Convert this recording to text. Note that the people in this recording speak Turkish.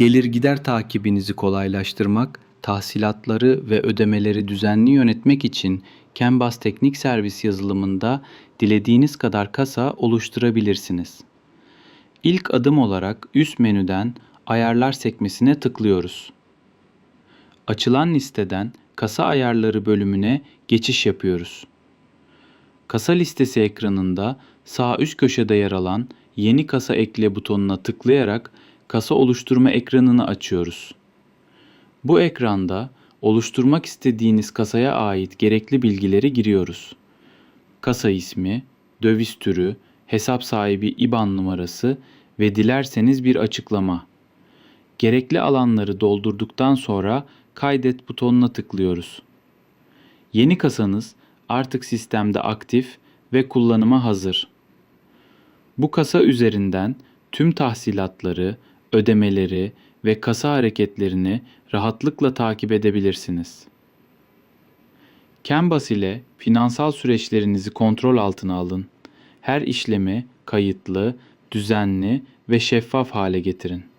Gelir gider takibinizi kolaylaştırmak, tahsilatları ve ödemeleri düzenli yönetmek için Canvas Teknik Servis yazılımında dilediğiniz kadar kasa oluşturabilirsiniz. İlk adım olarak üst menüden Ayarlar sekmesine tıklıyoruz. Açılan listeden Kasa Ayarları bölümüne geçiş yapıyoruz. Kasa listesi ekranında sağ üst köşede yer alan Yeni kasa ekle butonuna tıklayarak kasa oluşturma ekranını açıyoruz. Bu ekranda oluşturmak istediğiniz kasaya ait gerekli bilgileri giriyoruz. Kasa ismi, döviz türü, hesap sahibi IBAN numarası ve dilerseniz bir açıklama. Gerekli alanları doldurduktan sonra kaydet butonuna tıklıyoruz. Yeni kasanız artık sistemde aktif ve kullanıma hazır. Bu kasa üzerinden tüm tahsilatları, ödemeleri ve kasa hareketlerini rahatlıkla takip edebilirsiniz. Canvas ile finansal süreçlerinizi kontrol altına alın. Her işlemi kayıtlı, düzenli ve şeffaf hale getirin.